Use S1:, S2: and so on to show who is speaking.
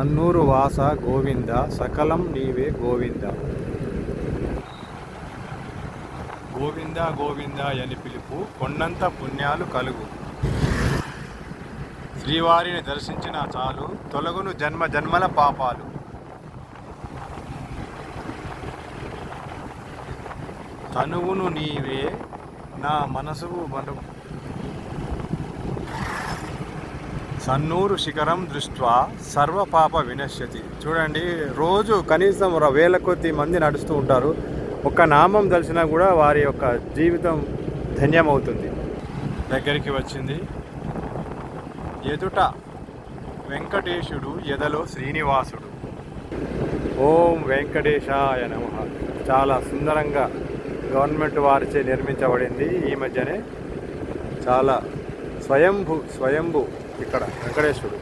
S1: సన్నూరు వాస గోవింద సకలం నీవే గోవింద. గోవింద గోవింద అని పిలుపు కొన్నంత పుణ్యాలు కలుగు. శ్రీవారిని దర్శించిన చాలు తొలగును జన్మ జన్మల పాపాలు. తనువును నీవే నా మనసు మను సన్నూరు శిఖరం దృష్ట్యా సర్వపాప వినశ్యతి. చూడండి రోజు కనీసం ఒక వేల కొద్ది మంది నడుస్తూ ఉంటారు. ఒక్క నామం తెలిసినా కూడా వారి యొక్క జీవితం ధన్యమవుతుంది. దగ్గరికి వచ్చింది. ఎదుట వెంకటేశుడు ఎదలో శ్రీనివాసుడు. ఓం వెంకటేశాయ నమ. చాలా సుందరంగా గవర్నమెంట్ వారిచే నిర్మించబడింది. ఈ మధ్యనే చాలా స్వయంభు స్వయంభు ఇక్కడ వెంకటేశ్వరుడు